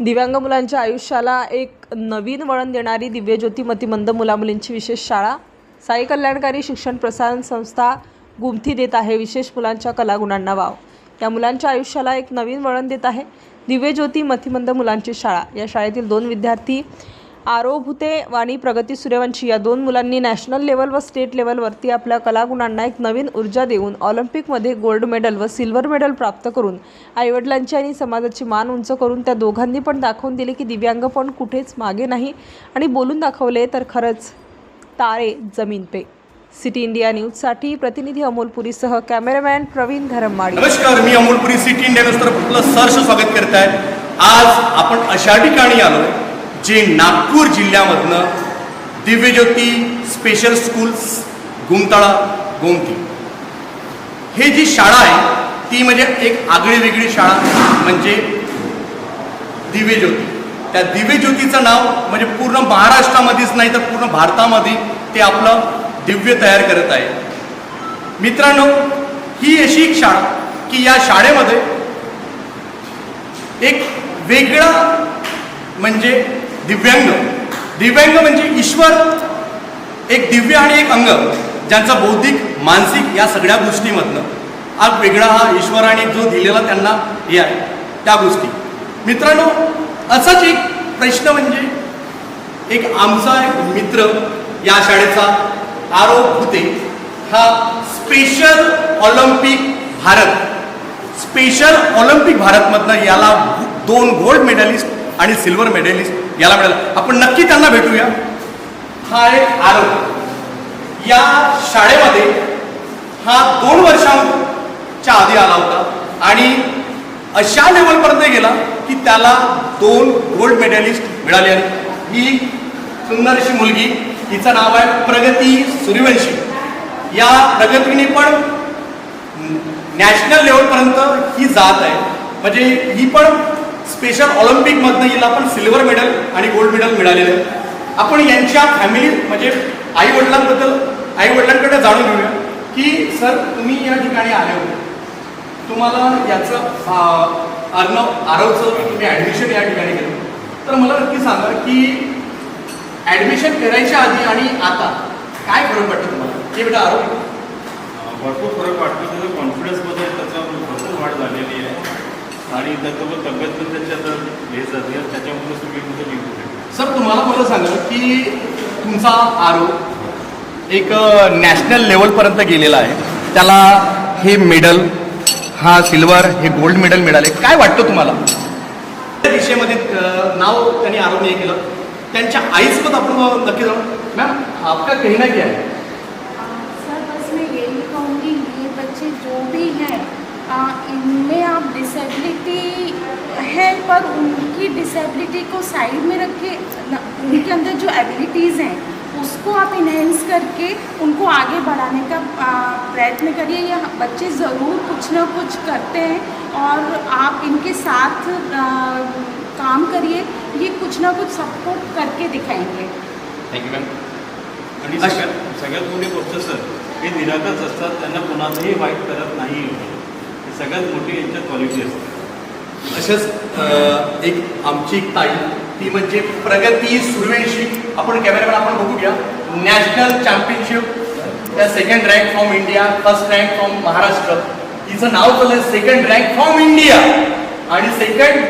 दिव्यांग मुलांच्या आयुष्याला एक नवीन वळण देणारी दिव्यज्योती मतिमंद मुलामुलींची विशेष शाळा. साई कल्याणकारी शिक्षण प्रसारण संस्था गुमथी देत आहे विशेष मुलांच्या कलागुणांना वाव. या मुलांच्या आयुष्याला एक नवीन वळण देत आहे दिव्यज्योती मतिमंद मुलांची शाळा. या शाळेतील दोन विद्यार्थी आरो भुते आणि प्रगती सूर्यवंशी या दोन मुलांनी नॅशनल लेवल व स्टेट लेवलवरती आपल्या कलागुणांना एक नवीन ऊर्जा देऊन ऑलिम्पिकमध्ये गोल्ड मेडल व सिल्वर मेडल प्राप्त करून आईवडिलांची आणि समाजाची मान उंच करून त्या दोघांनी पण दाखवून दिले की दिव्यांगपण कुठेच मागे नाही. आणि बोलून दाखवले तर खरंच तारे जमीन पे. सिटी इंडिया न्यूजसाठी प्रतिनिधी अमोलपुरीसह कॅमेरामॅन प्रवीण धरममाडी नमस्कार मी अमोलपुरी सिटी इंडिया न्यूज तर आपलं सहर्ष स्वागत करत आहे. आज आपण अशा ठिकाणी आलो जे नागपूर जिल्ह्यामधनं दिव्यज्योती स्पेशल स्कूल्स गुमताळा गोमती. हे जी शाळा आहे ती म्हणजे एक आगळी वेगळी शाळा म्हणजे दिव्यज्योती. त्या दिव्यज्योतीचं नाव म्हणजे पूर्ण महाराष्ट्रामध्येच नाही तर पूर्ण भारतामध्ये ते आपलं दिव्य तयार करत आहे. मित्रांनो ही अशी एक शाळा की या शाळेमध्ये एक वेगळा म्हणजे दिव्यांग. दिव्यांग म्हणजे ईश्वर एक दिव्य आणि एक अंग ज्यांचा बौद्धिक मानसिक या सगळ्या गोष्टीमधनं हा वेगळा हा ईश्वराने जो दिलेला त्यांना हे आहे त्या गोष्टी. मित्रांनो असाच एक प्रश्न म्हणजे एक आमचा एक मित्र या शाळेचा आरोप होते हा special Olympic Bharat special Olympic भारतमधनं याला दोन गोल्ड मेडलिस्ट आणि सिल्वर मेडलिस्ट याला मिळालं आपण नक्की त्यांना भेटूया. हा एक आरोप. या शाळेमध्ये हा दोन वर्षांच्या आधी आला होता आणि अशा लेवलपर्यंत गेला की त्याला दोन गोल्ड मेडलिस्ट मिळाले आहेत ही सुंदर अशी मुलगी हिचं नाव आहे प्रगती सूर्यवंशी. या प्रगतीने पण नॅशनल लेवलपर्यंत ही जात आहे. म्हणजे ही पण स्पेशल ऑलिम्पिकमधनं हिला पण सिल्वर मेडल आणि गोल्ड मेडल मिळालेलं. आहे आपण यांच्या फॅमिली म्हणजे आई वडिलांबद्दल आई वडिलांकडे जाणून घेऊया की सर तुम्ही या ठिकाणी आले होते. तुम्हाला याचं आ, अर्णव आरवचं तुम्ही ॲडमिशन या ठिकाणी केलं. तर मला नक्की सांगा की ॲडमिशन करायच्या आधी आणि आता काय फरक वाटतं तुम्हाला? हे बेटा आरोप भरपूर फरक वाटतो. त्याचा कॉन्फिडन्समध्ये त्याचा भरपूर वाढ झालेली आहे. आणि त्याच्याबरोबर तब्येत पण त्याची आता हे जाते त्याच्यामुळे तुम्ही कुठे निघू सर तुम्हाला मला सांगा की तुमचा आरोप एक नॅशनल लेवलपर्यंत गेलेला आहे. त्याला हे मेडल हा सिल्वर हे गोल्ड मेडल मिळाले. काय वाटतं तुम्हाला? त्या दिशेमध्ये नाव त्यांनी आरोप हे केलं. त्यांच्या आईसोबत आपण नक्की जाऊ मॅम आपका कहना क्या है? सर बस मैं यही कहूँगी ये बच्चे जो भी हैं आ, इनमें आप डिसेबिलिटी है पर उनकी डिसेबिलिटी को साइड में रख के उनके अंदर जो एबिलिटीज़ हैं उसको आप इन्हेंस करके उनको आगे बढ़ाने का प्रयत्न करिए। ये बच्चे ज़रूर कुछ ना कुछ करते हैं और आप इनके साथ आ, काम करिए। ये कुछ ना कुछ सपोर्ट करके दिखाएँगे। थँक्यू मॅम आणि अश- सगळ्यात सगळ्यात मोठी गोष्ट सर हे निरागस असतात त्यांना कोणाचंही वाईट करत नाही ही सगळ्यात मोठी यांच्या क्वालिटी असते. अशाच एक आमची एक ताई ती म्हणजे प्रगती सुरवेशी. आपण कॅमेरामॅन आपण बघूया. नॅशनल चॅम्पियनशिप त्या second rank from India first rank from Maharashtra तिचं नाव चाललंय सेकंड रँक फ्रॉम इंडिया आणि second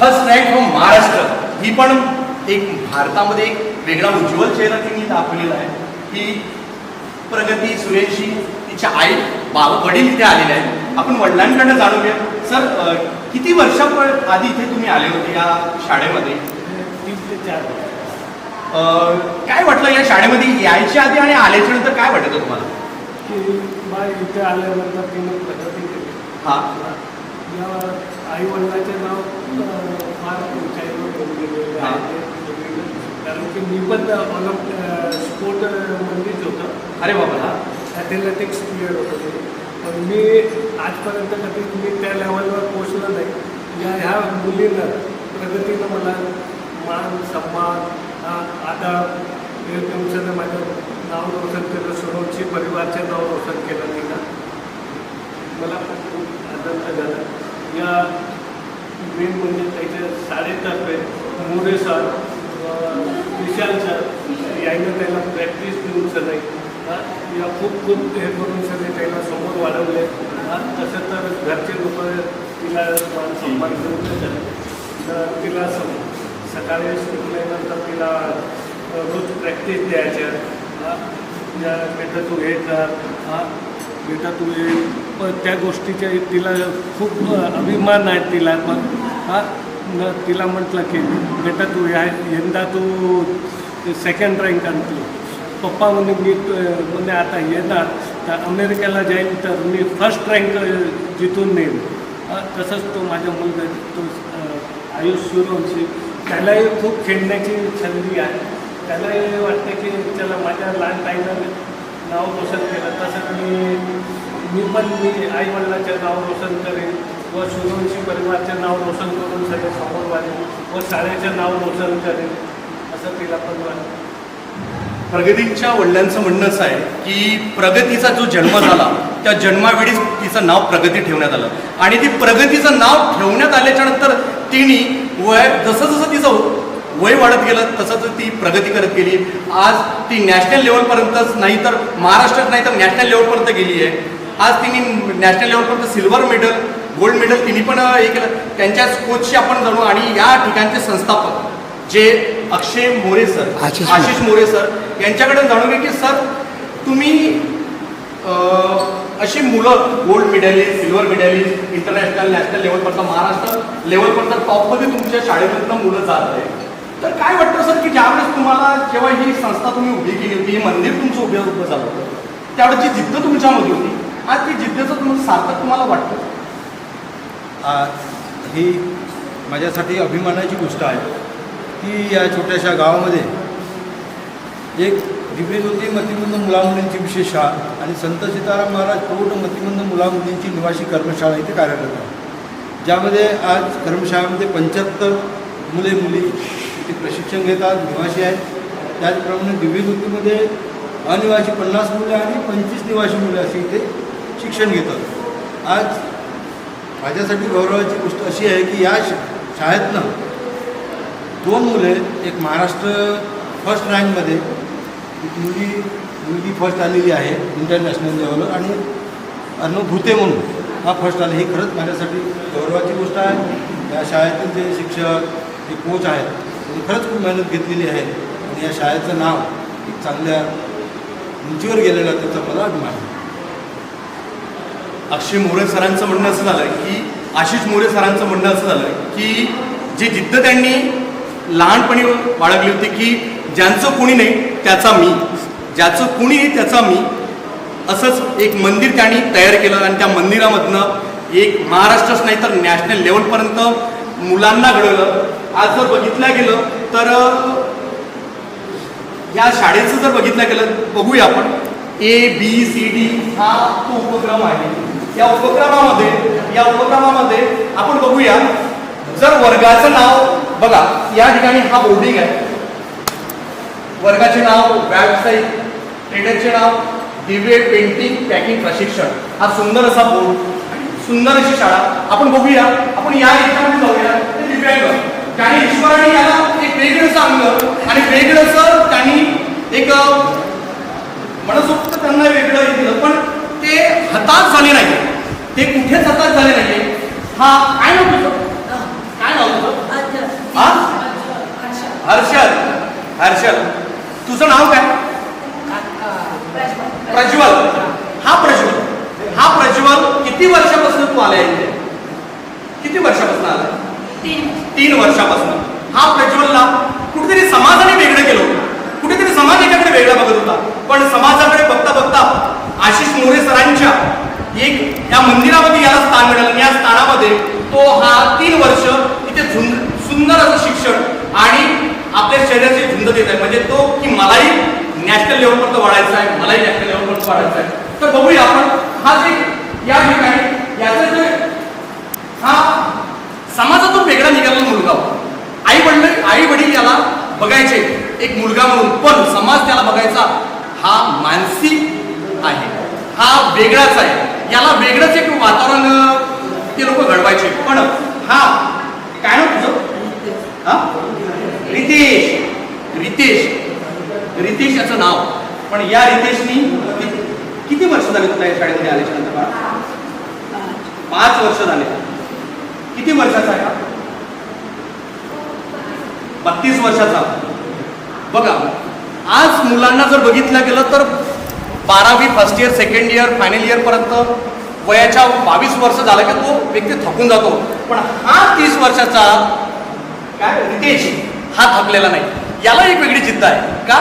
first rank from Maharashtra ही पण एक भारतामध्ये एक वेगळा उज्ज्वल चेहरा तिने दाखवलेला आहे. की प्रगती सुरेशी तिच्या आई बाबा वडील इथे आलेले आहेत. आपण वडिलांकडनं जाणून घ्या सर किती वर्षापूर्वी आधी इथे तुम्ही आले होते या शाळेमध्ये? तीन ते चार वर्ष. अ, काय वाटलं या शाळेमध्ये यायच्या आधी आणि आल्याच्यानंतर काय वाटत तुम्हाला? इथे आल्यानंतर हा. आई वडिलाचे नाव फार उंचाईवर. आहे कारण की मी पण स्पोर्ट मध्येच होतं. अरे बाबा. हा ॲथलेटिक्स प्लेअर होतो मी पण मी आजपर्यंत कधी मी त्या लेवलवर पोचलो नाही. या ह्या मुलीनं प्रगतीनं मला मान सन्मान हा आदर हे दिवसानं माझं नाव रोशन केलं सरोची परिवारचे नाव रोशन केलं तिनं मला खूप खूप आनंद झाला. या मेन म्हणजे त्याच्या शाळेतर्फे मोरे सर विशाल सर यायनं त्याला प्रॅक्टिस देऊन सगळे या खूप खूप हे करून सगळे त्याला समोर वाढवले. हा, तसं तर घरचे लोक तिला सन्मान करून तर तिला सम सकाळी शिकल्यानंतर तिला रोज प्रॅक्टिस द्यायच्या हा, या बेटा तू हे कर हा बेटा तू हे. पण त्या गोष्टीचे तिला खूप अभिमान आहे तिला. पण हा न तिला म्हटलं की बेटा तू ह्या यंदा तू सेकंड रँक आणतो पप्पा म्हणे मी अं, म्हणे आता येणार तर अमेरिकेला जाईन तर मी फर्स्ट रँक जिथून नेईन. तसंच तो माझ्या मुलगा तो आयुष सूर्यवंशी त्यालाही खूप खेळण्याची संधी आहे. त्यालाही वाटते की त्याला माझ्या लहान ताईनं नाव रोशन केलं. तसं मी मी पण मी आईवडिलाचं नाव रोशन करेन व सूर्यवंशी परिवारचं नाव रोशन करून सगळे समोर वाजेन व शाळेचं नाव रोशन करेन. असं तिला पण वाटतं. प्रगतीच्या वडिलांचं म्हणणं असं आहे की प्रगतीचा जो जन्म झाला त्या जन्मावेळीच तिचं नाव प्रगती ठेवण्यात आलं. आणि ती प्रगतीचं नाव ठेवण्यात आल्याच्यानंतर तिने वय जसं जसं तिचं वय वाढत गेलं तसं ती प्रगती करत गेली. आज ती नॅशनल लेवलपर्यंतच नाही तर महाराष्ट्रात नाही तर नॅशनल लेवलपर्यंत गेली आहे. आज तिने नॅशनल लेवलपर्यंत सिल्वर मेडल गोल्ड मेडल तिने पण हे केलं. त्यांच्या कोचशी आपण जाणू. आणि या ठिकाणचे संस्थापक जे अक्षय मोरे सर आशिष आशिष मोरे सर यांच्याकडे जाणून घ्या की सर तुम्ही अं, अशी मुलं gold medalist silver medalist international national लेवलपर्यंत महाराष्ट्र लेवलपर्यंत टॉपमध्ये तुमच्या शाळेमधनं मुलं जात आहे तर काय वाटतं सर की ज्यावेळेस तुम्हाला जेव्हा ही संस्था तुम्ही उभी केली होती हे मंदिर तुमचं उभे उभं झालं होतं त्यावेळेस जी जिद्द तुमच्यामध्ये होती आज ती जिद्दचं तुम्हाला सार्थक तुम्हाला वाटतं? आज ही माझ्यासाठी अभिमानाची गोष्ट आहे. की या छोट्याशा गावामध्ये एक दिव्यज्योती मतिमंद मुलामुलींची विशेष शाळा आणि संत सीताराम महाराज प्रौढ मतिमंद मुलामुलींची निवासी कर्मशाळा इथे कार्यरत आहे. ज्यामध्ये आज कर्मशाळेमध्ये पंच्याहत्तर मुले मुली इथे प्रशिक्षण घेतात निवासी आहेत. त्याचप्रमाणे दिव्यज्योतीमध्ये अनिवासी पन्नास मुले आणि पंचवीस निवासी मुले असे इथे शिक्षण घेतात. आज माझ्यासाठी गौरवाची गोष्ट अशी आहे की या शाळेतनं दोन मुले एक महाराष्ट्र फर्स्ट रँकमध्ये एक मुलगी मुलगी फर्स्ट आलेली आहे इंटरनॅशनल लेवलवर आणि अर्णव भुते म्हणून हा फर्स्ट आला. ही खरंच माझ्यासाठी गौरवाची गोष्ट आहे. या शाळेतील जे शिक्षक जे कोच आहेत त्यांनी खरंच खूप मेहनत घेतलेली आहे. आणि या शाळेचं नाव एक चांगल्या उंचीवर गेलेलं आहे, त्याचा मला अभिमान आहे. अक्षय मोरे सरांचं म्हणणं असं झालं की आशिष मोरे सरांचं म्हणणं असं झालं की जी जिद्द त्यांनी लहानपणी बाळगली होती की ज्यांचं कुणी नाही त्याचा मी. ज्याचं कुणी नाही त्याचा मी. असंच एक मंदिर त्यांनी तयार केलं आणि त्या मंदिरामधनं एक महाराष्ट्रच नाही तर नॅशनल लेवलपर्यंत मुलांना घडवलं. आज जर बघितलं गेलं तर या शाळेचं जर बघितलं गेलं बघूया आपण. ए बी सी डी हा तो उपक्रम आहे. या उपक्रमामध्ये या उपक्रमामध्ये आपण बघूया जर वर्गाचं नाव बघा या ठिकाणी हा बोर्डिंग आहे. वर्गाचे नाव व्यावसायिक ट्रेडरचे नाव दिव्य पेंटिंग पॅकिंग प्रशिक्षण. हा सुंदर असा बोर्ड सुंदर अशी शाळा. आपण बघूया. आपण या याच्यामध्ये जाऊया. ते दिव्यांग त्याने ईश्वराने याला एक वेगळं अंग आणि वेगळंसं त्यांनी एक मनसोक्त त्यांना वेगळं दिलं. पण ते हताश झाले नाही ते कुठेच हताश झाले नाही हा काय नव्हतं काय नाव तुझं? हा हर्षद. हर्षद. तुझं नाव काय? प्रज्वल. हा प्रज्वल. हा प्रज्वल किती वर्षापासून तू आलाय इथे? किती वर्षापासून आलाय तीन. वर्षापासून. हा प्रज्वलला कुठेतरी समाजाने वेगळं केलं होतं. कुठेतरी समाज याच्याकडे वेगळा बघत होता. पण समाजाकडे बघता बघता आशिष मोरे सरांच्या एक या मंदिरामध्ये याला स्थान मिळालं आणि या स्थानामध्ये तो हा तीन वर्ष इथे झुंज सुंदर असं शिक्षण आणि आपल्या शरीराची झुंज देत आहे. म्हणजे तो की मलाही नॅशनल लेवलपर्यंत वाढायचा आहे मलाही नॅशनल लेवलपर्यंत वाढायचा आहे. तर बघूया आपण हा जे या ठिकाणी याचं जे हा समाजातून वेगळा निघालेला मुलगा. आई वडील आई वडील याला बघायचे एक मुलगा म्हणून पण समाज त्याला बघायचा हा मानसिक आहे. हा वेगळाच आहे. याला वेगळंच एक वातावरण ते लोक घडवायचे. पण हा काय ना तुझं? हा? रितेश. रितेश. रितेश याचं नाव. पण या रितेशनी किती वर्ष झाले तुला या शाळेमध्ये आल्याच्यानंतर पाच वर्ष झाले. किती वर्षाचा आहे बत्तीस वर्षाचा. बघा आज मुलांना जर बघितलं गेलं तर बारावी first year second year final इयरपर्यंत वयाच्या बावीस वर्ष झालं की तो व्यक्ती थकून जातो. पण हा तीस वर्षाचा काय रितेश हा थकलेला नाही. याला एक वेगळी जिद्द आहे. का?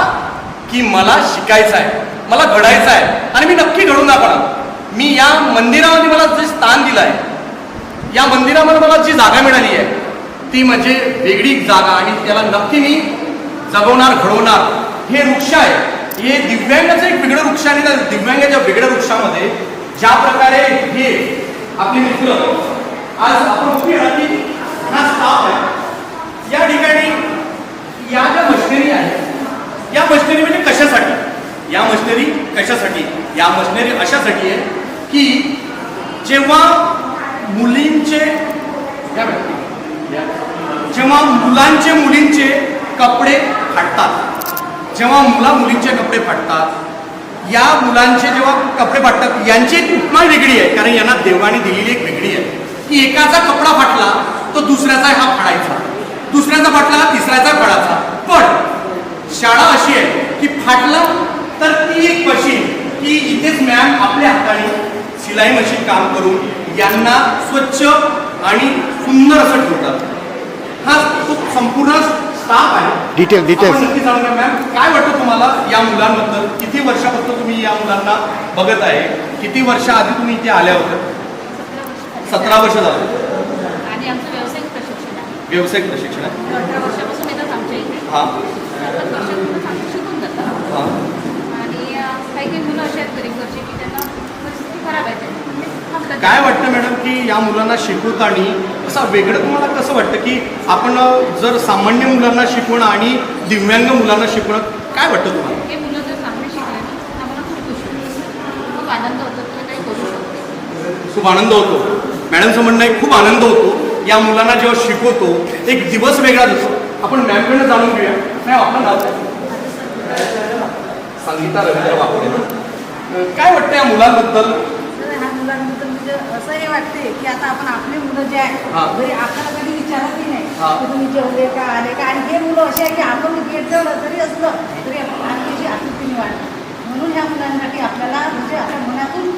की मला शिकायचं आहे मला घडायचं आहे आणि मी नक्की घडून दाखवणार मी या मंदिरामध्ये मला जे स्थान दिलं आहे या मंदिरामध्ये मला जी जागा मिळाली आहे ती म्हणजे वेगळी जागा आणि त्याला नक्की मी जगवणार घडवणार हे वृक्ष आहे. हे दिव्यांगाचं एक वेगळं वृक्ष आणि त्या दिव्यांगाच्या वेगळ्या वृक्षामध्ये ज्या प्रकारे हे आपले मित्र आज आपण बघूया हा स्टाफ आहे. या ठिकाणी या ज्या मशिनरी आहेत या मशिनरी म्हणजे कशासाठी? या मशिनरी कशासाठी? या मशिनरी अशासाठी आहे की जेव्हा मुलींचे या जेव्हा मुलांचे मुलींचे कपडे फाटतात जेव्हा मुला मुलींचे कपडे फाटतात या मुलांचे जेव्हा कपडे फाटतात यांची एक उपमा वेगळी आहे कारण यांना देवाने दिलेली एक वेगळी आहे. की एकाचा कपडा फाटला तो दुसऱ्याचा हा फाडायचा. दुसऱ्याचा फाटला तिसऱ्याचा फळाचा पण शाळा अशी आहे की फाटला तर ती एक मशीन की इथेच मॅम आपल्या हाताने सिलाई मशीन काम करून यांना स्वच्छ आणि सुंदर असं ठेवतात. हा तो संपूर्ण स्टाफ आहे. Details. आपण नक्की जाणून घ्या मॅम काय वाटतं तुम्हाला या मुलांबद्दल? किती वर्षापासून तुम्ही या मुलांना बघत आहे? किती वर्ष आधी तुम्ही इथे आल्या होत्या? सतरा वर्ष झालं. आणि आमचं व्यावसायिक प्रशिक्षण आहे. व्यावसायिक प्रशिक्षण आहे. अठरा वर्षापासून येतात आमच्या इथे. हा. शिकून जातात. हा. आणि काही काही मुलं अशी आहेत गरीब घरची की त्यांना परिस्थिती खराब आहे. काय वाटतं मॅडम की या मुलांना शिकवताना असं वेगळं तुम्हाला कसं वाटतं की आपण जर सामान्य मुलांना शिकवणं आणि दिव्यांग मुलांना शिकवणं काय वाटतं तुम्हाला? हे मुलं जर चांगले शिकले ना तर आम्हाला खूप खुशी होते खूप आनंद होतो की काही करू शकते. खूप आनंद होतो. मॅडमचं म्हणणं आहे खूप आनंद होतो. या मुलांना जेव्हा शिकवतो एक दिवस वेगळा जातो आपण मॅमकडनं जाणून घेऊया. नाव काय? संगीता रवींद्र वाकोडे काय वाटतं या मुलांबद्दल तर ह्या मुलांबद्दल म्हणजे असं हे वाटते की आता आपण आपली मुलं जे हा. आहे घरी आपल्याला कधी विचारतही नाही. की तुम्ही जेवले का आले का आणि हे मुलं असे आहे की आपण गेट जवळ जरी असलं तरी आपण आणखीची आतुरतेने वाटते म्हणून ह्या मुलांसाठी आपल्याला म्हणजे आपल्या मनातून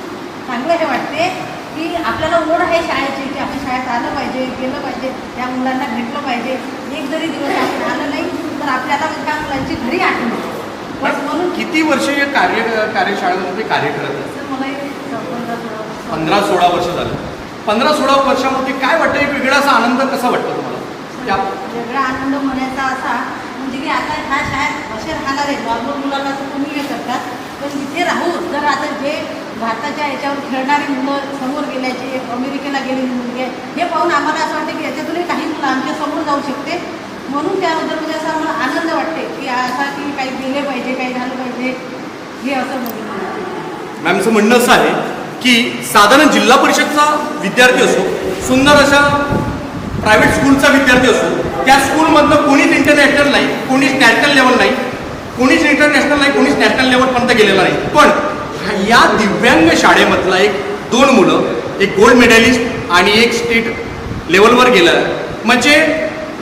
चांगलं हे वाटते की आपल्याला ओढ आहे शाळेची की आपण शाळेत आलं पाहिजे गेलं पाहिजे त्या मुलांना भेटलं पाहिजे एक जरी दिवस आपण आलं नाही तर आपल्याला त्या मुलांची घरी आठवण म्हणून किती वर्ष या कार्य कार्यशाळेमध्ये कार्य करत आहे तर मला हे पंधरा सोळा वर्ष पंधरा सोळा वर्ष झालं. पंधरा सोळा वर्षामध्ये काय वाटतं? एक वेगळा असा आनंद कसा वाटतो तुम्हाला? त्या वेगळा आनंद म्हणायचा असा म्हणजे की आता ह्या शाळेत असे राहणार आहे नॉर्मल मुलांना तर कोणी हे करतात. पण तिथे राहून जर आता जे भारताच्या याच्यावर खेळणारी मुलं समोर गेल्याचे अमेरिकेला गेलेली मुलगी आहे हे पाहून आम्हाला असं वाटतं की याच्यातूनही काही मुलं आमच्यासमोर जाऊ शकते. म्हणून त्याबद्दल म्हणजे असा मला आनंद वाटते की असा की काही गेले पाहिजे काही झालं पाहिजे हे असं म्हणजे मॅमचं म्हणणं असं आहे की साधारण जिल्हा परिषदचा विद्यार्थी असो सुंदर अशा प्रायव्हेट स्कूलचा विद्यार्थी असो त्या स्कूलमधनं कोणीच इंटरनॅशनल नाही कोणीच नॅशनल लेवल नाही कोणीच इंटरनॅशनल नाही कोणीच नॅशनल लेवलपर्यंत गेलेलं नाही. पण या दिव्यांग शाळेमधला एक दोन मुलं एक गोल्ड मेडलिस्ट आणि एक स्टेट लेवलवर गेलं. म्हणजे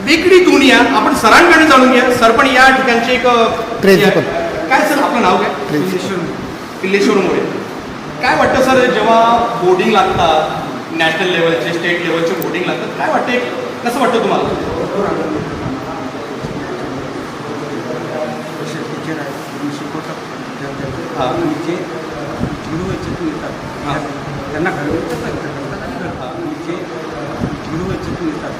वेगळी दुनिया आपण सरांकडे जाणून घ्या सर पण या ठिकाणचे एक. काय सर आपलं नाव काय? किल्लेश्वरमुळे. काय वाटतं सर जेव्हा बोर्डिंग लागतात नॅशनल लेवलचे स्टेट लेवलचे बोर्डिंग लागतात काय वाटते कसं वाटतं तुम्हाला? टीचर आहेत तुम्ही शिकवतात हा. आणि जे झिरो येतात त्यांना घडवायचा प्रयत्न करतात आणि घडतात आणि जे झिरो येतात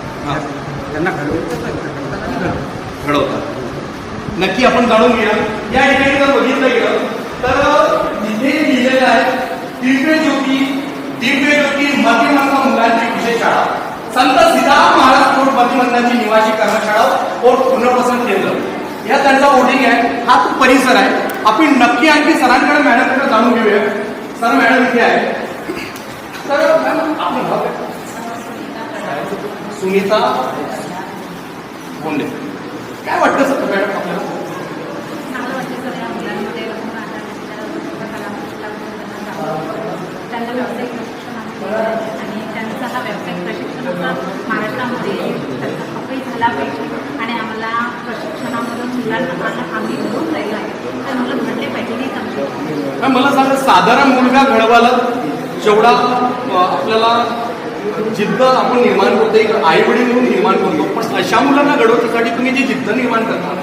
त्यांना घडवायचा प्रयत्न करतात आणि घडतात घडवतात. नक्की आपण जाणून घेऊया. या ठिकाणी जर बघितलं गेलं तर बालकांची निवासी कर्मशाळा व पुनर्वसन केंद्र? या त्यांचा वोटिंग आहे. हा तो परिसर आहे. आपण नक्की आणखी सरांकडे मॅडमकडे जाणून घेऊया. सर मॅडम इथे आहे सर मॅम सुनीता बोंडे. काय वाटतं सर मॅडम आपल्याला? त्यांना व्यावसायिक त्यांचा हा व्यावसायिक प्रशिक्षणाचा महाराष्ट्रामध्ये त्यांचा खपही झाला पाहिजे आणि आम्हाला प्रशिक्षणामधून मुलांना आम्ही- आम्ही घेऊन आहे तर मुलं घडले पाहिजे हेच आमचं मला सांगा साधारण मुलगा घडवायला जेवढा आपल्याला जिद्द आपण निर्माण करतो एक आई वडील म्हणून निर्माण करतो पण अशा मुलांना घडवण्यासाठी तुम्ही जी जिद्द निर्माण करता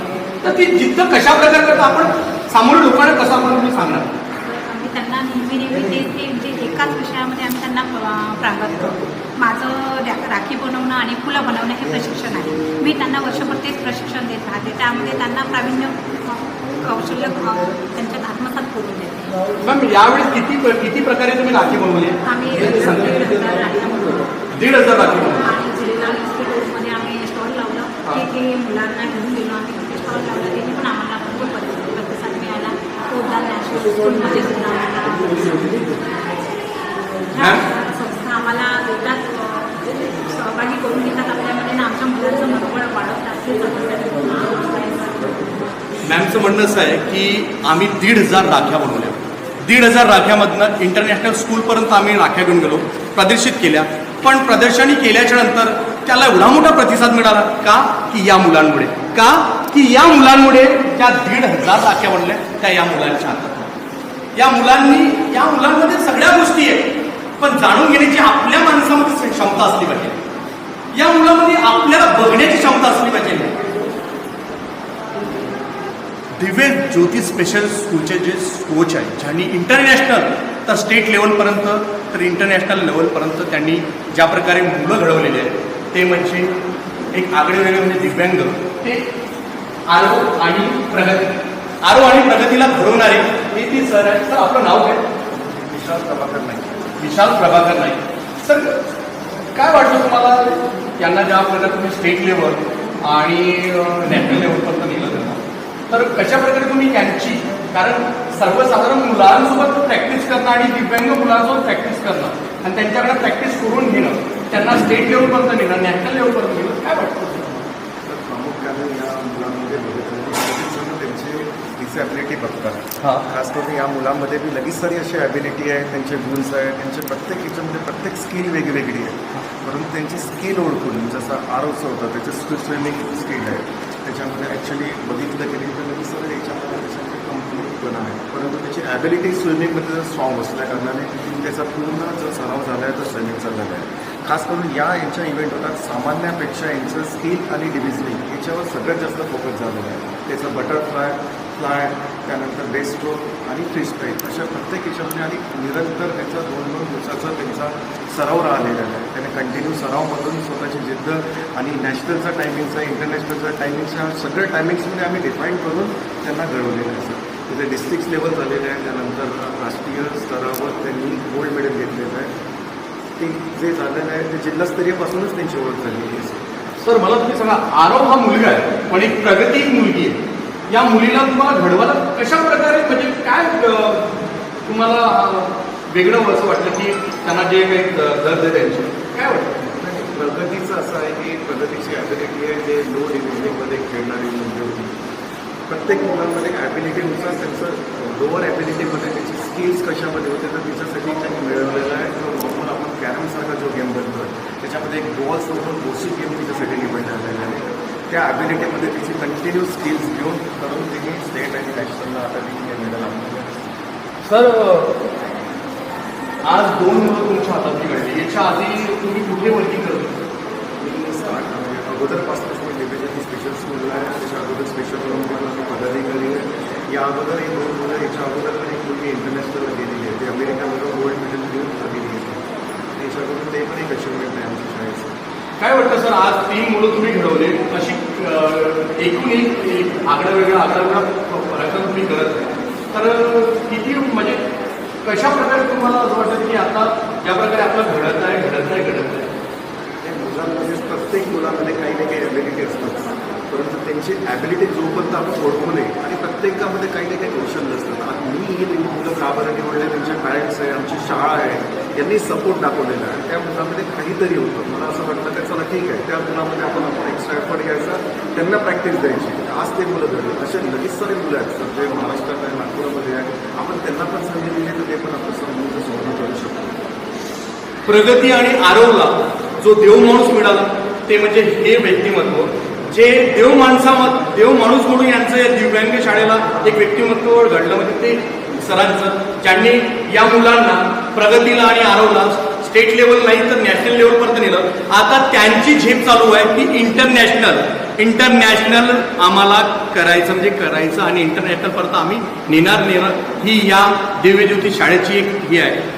तर ती जिद्द कशा प्रकारे करता आपण सामोरे लोकांना कसं आपण तुम्ही सांगणार? त्यांना नेहमी नेहमी ते ते म्हणजे एकाच विषयामध्ये आम्ही त्यांना प्रांगत करतो. माझं राखी बनवणं आणि फुलं बनवणं हे प्रशिक्षण आहे. मी त्यांना वर्षभर तेच प्रशिक्षण देत राहते. त्यामध्ये त्यांना प्रावीण्य कौशल्य त्यांच्यात आत्मसात करून देते. मॅम यावेळेस किती किती प्रकारे तुम्ही राखी बनवली? आम्ही दीड? हजार राखी आणि जिल्हा इन्स्टिट्यूटमध्ये आम्ही स्टॉल लावलं. की मुलांना घेऊन गेलो आम्ही. स्टॉल लावलं. तिथे पण आम्हाला भरपूर प्रतिसाद प्रतिसाद मिळाला पोद्दार नॅशनल स्कूलमध्ये सुद्धा आम्हाला ह्या संस्था आम्हाला देतात अं, सहभागी करून घेतात आपल्यामध्ये आणि आमच्या मुलांचं मनोबळ वाढवतात हेच आम्हाला मॅमचं म्हणणं असं आहे की आम्ही दीड हजार राख्या बनवल्या. दीड हजार राख्यामधनं इंटरनॅशनल स्कूलपर्यंत आम्ही राख्या घेऊन गेलो प्रदर्शित केल्या. पण प्रदर्शनी केल्याच्यानंतर त्याला एवढा मोठा प्रतिसाद मिळाला का? की या मुलांमुळे. का? की या मुलांमुळे त्या दीड हजार राख्या बनल्या त्या या मुलांच्या हातात. या मुलांनी या मुलांमध्ये सगळ्या गोष्टी आहेत पण जाणून घेण्याची आपल्या माणसामध्ये क्षमता असली पाहिजे. या मुलामध्ये आपल्याला बघण्याची क्षमता असली पाहिजे. दिव्य ज्योती स्पेशल स्कूलचे जे कोच आहेत ज्यांनी इंटरनॅशनल तर स्टेट लेवलपर्यंत तर इंटरनॅशनल लेवलपर्यंत त्यांनी ज्या प्रकारे मुलं घडवलेली आहेत ते म्हणजे एक आगळे वेगळे म्हणजे दिव्यांग ते आरो आणि प्रगती. आरो आणि प्रगतीला घडवणारे हे ती सर आहेत सर आपलं नाव काय विशाल प्रभाकर नाईक. विशाल प्रभाकर नाईक. सर काय वाटतं तुम्हाला? यांना ज्या प्रकारे तुम्ही स्टेट लेवल आणि नॅशनल लेवलपर्यंत नेलं त्यांना तर कशा प्रकारे तुम्ही यांची कारण सर्वसाधारण मुलांसोबत प्रॅक्टिस करणं आणि दिव्यांग मुलांसोबत प्रॅक्टिस करणं आणि त्यांच्याकडे प्रॅक्टिस करून घेणं त्यांना स्टेट लेवलपर्यंत नेणं नॅशनल लेवलपर्यंत नेणं काय वाटतं? प्रामुख्याने या मुलांमध्ये बघितलं लगेच जण त्यांची डिसॅबिलिटी बघतात. हां. खास करून या मुलांमध्ये बी लगेच सारी अशी ॲबिलिटी आहे त्यांचे गुन्स आहेत त्यांचे प्रत्येक याच्यामध्ये प्रत्येक स्किल वेगवेगळी आहे. परंतु त्यांची स्किल ओळखून जसं आरोचं होतं त्याचं स्विमिंग स्किल आहे. त्याच्यामध्ये ॲक्च्युली बघितलं गेली तर लगेच सर याच्यामध्ये त्याच्यामध्ये कम्प्लीटपणा आहे. परंतु त्याची ॲबिलिटी स्विमिंगमध्ये जर स्ट्रॉंग असल्या कारणाने त्याचा पूर्ण जो सराव झाला आहे तो स्विमिंगचा झाला आहे खास करून या यांच्या इव्हेंट होतात सामान्यापेक्षा यांचं स्किल आणि डिव्हिजनिंग याच्यावर सगळ्यात जास्त फोकस झालेला आहे. त्याचं बटरफ्लाय फ्लाय त्यानंतर बेस्ट स्ट्रोक आणि फ्री स्ट्राईक. अशा प्रत्येक याच्यामध्ये आणि निरंतर त्यांचा दोन दोन दिवसाचा त्यांचा सराव राहिलेला आहे. त्याने कंटिन्यू सरावमधून स्वतःची जिद्द आणि नॅशनलचा टायमिंगचा इंटरनॅशनलचा टायमिंगच्या सगळ्या टायमिंग्समध्ये आम्ही डिफाईन करून त्यांना घडवलेलं आहे सर. तिथे डिस्ट्रिक्ट लेवल झालेलं आहे त्यानंतर राष्ट्रीय स्तरावर त्यांनी गोल्ड मेडल घेतलेलं आहे. ते जे झालेलं आहे ते जिल्हास्तरीयपासूनच त्यांची ओळख झालेली आहे सर. सर मला तुम्ही सांगा आरव हा मुलगा आहे पण एक प्रगती मुलगी आहे. या मुलीला तुम्हाला घडवायला कशा प्रकारे म्हणजे काय तुम्हाला वेगळं असं वाटलं की त्यांना जे काही दर्द आहे त्यांचे काय वाटतं प्रगतीचं असं आहे की प्रगतीची ॲबिलिटी आहे जे लो डिव्हिजनिंगमध्ये खेळणारी मुलं होती. प्रत्येक मुलांमध्ये ॲबिलिटीनुसार त्यांचं लोअर ॲबिलिटीमध्ये त्याची स्किल्स कशामध्ये होते तर तिच्यासाठी त्यांनी मिळवलेला आहे. जो नॉर्मल आपण कॅरमसारखा जो गेम बनतो त्याच्यामध्ये एक बॉल्स नव्हतं गोष्टी गेम तिच्यासाठी निवडण्यात आलेला आहे. त्या ॲबिलिटीमध्ये तिची कंटिन्यू स्किल्स घेऊन करून तिने स्टेट आणि नॅशनलला आता तिने मेडल आणलेलं आहे सर आज दोन मुलं तुमच्या हातात घडली याच्या आधी तुम्ही कुठे वर्किंग करत होते अगोदरपासूनच मी डिव्हिजन स्पेशल स्कूलला आहे त्याच्या अगोदर स्पेशल म्हणून मी पदाधिकारी आहे या अगोदर एक दोन मुलं याच्या अगोदर पण एक मुलगी इंटरनॅशनलला गेलेली आहे ती अमेरिकामध्ये गोल्ड मेडल घेऊन आलेली आहे त्याच्या अगोदर ते पण एक अचिव्हमेंट आहे आमच्या शाळेचं काय वाटतं सर आज तीन मुलं तुम्ही घडवले अशी एकूण एक आगळा वेगळा आगळा वेगळा प्रयत्न तुम्ही करत आहे. तर किती म्हणजे कशा प्रकारे तुम्हाला असं वाटतं की आता ज्या प्रकारे आपलं घडत आहे घडत आहे घडत आहे? मुलांमध्ये प्रत्येक मुलामध्ये काही ना काही ॲबिलिटी असतात. परंतु त्यांची ॲबिलिटी जोपर्यंत आपण ओळखू नये आणि प्रत्येकामध्ये काही ना काही कौशल्य असतात. आणि मी ही मुलं का बरं निवडले? त्यांचे पॅरेंट्स आहे आमची शाळा आहे. यांनी सपोर्ट दाखवलेला आहे. त्या मुलामध्ये काहीतरी होतं. मला असं वाटलं की चला ठीक आहे. त्या मुलामध्ये आपण आपण एक्स्ट्रा एफर्ट घ्यायचा. त्यांना प्रॅक्टिस द्यायची. आज ते मुलं घडले असे लगेच सारे मुलं आहेत. जे महाराष्ट्रात आहे नागपुरामध्ये आहे आपण त्यांना पण संधी दिली तर ते पण आपलं संधीचं स्वप्न करू शकतो प्रगती आणि आरोला जो देव माणूस मिळाला ते म्हणजे हे व्यक्तिमत्व. जे देव माणसा देव माणूस म्हणून यांचं या दिव्यांग शाळेला एक व्यक्तिमत्व घडलं म्हणजे ते सरांचं. ज्यांनी या मुलांना प्रगतीला आणि आरवला स्टेट लेवल नाही तर नॅशनल लेवलपर्यंत नेलं. आता त्यांची झेप चालू आहे की इंटरनॅशनल इंटरनॅशनल आम्हाला करायचं म्हणजे करायचं आणि इंटरनॅशनलपर्यंत आम्ही नेणार नेणार. ही या दिव्यज्योती शाळेची एक ही आहे.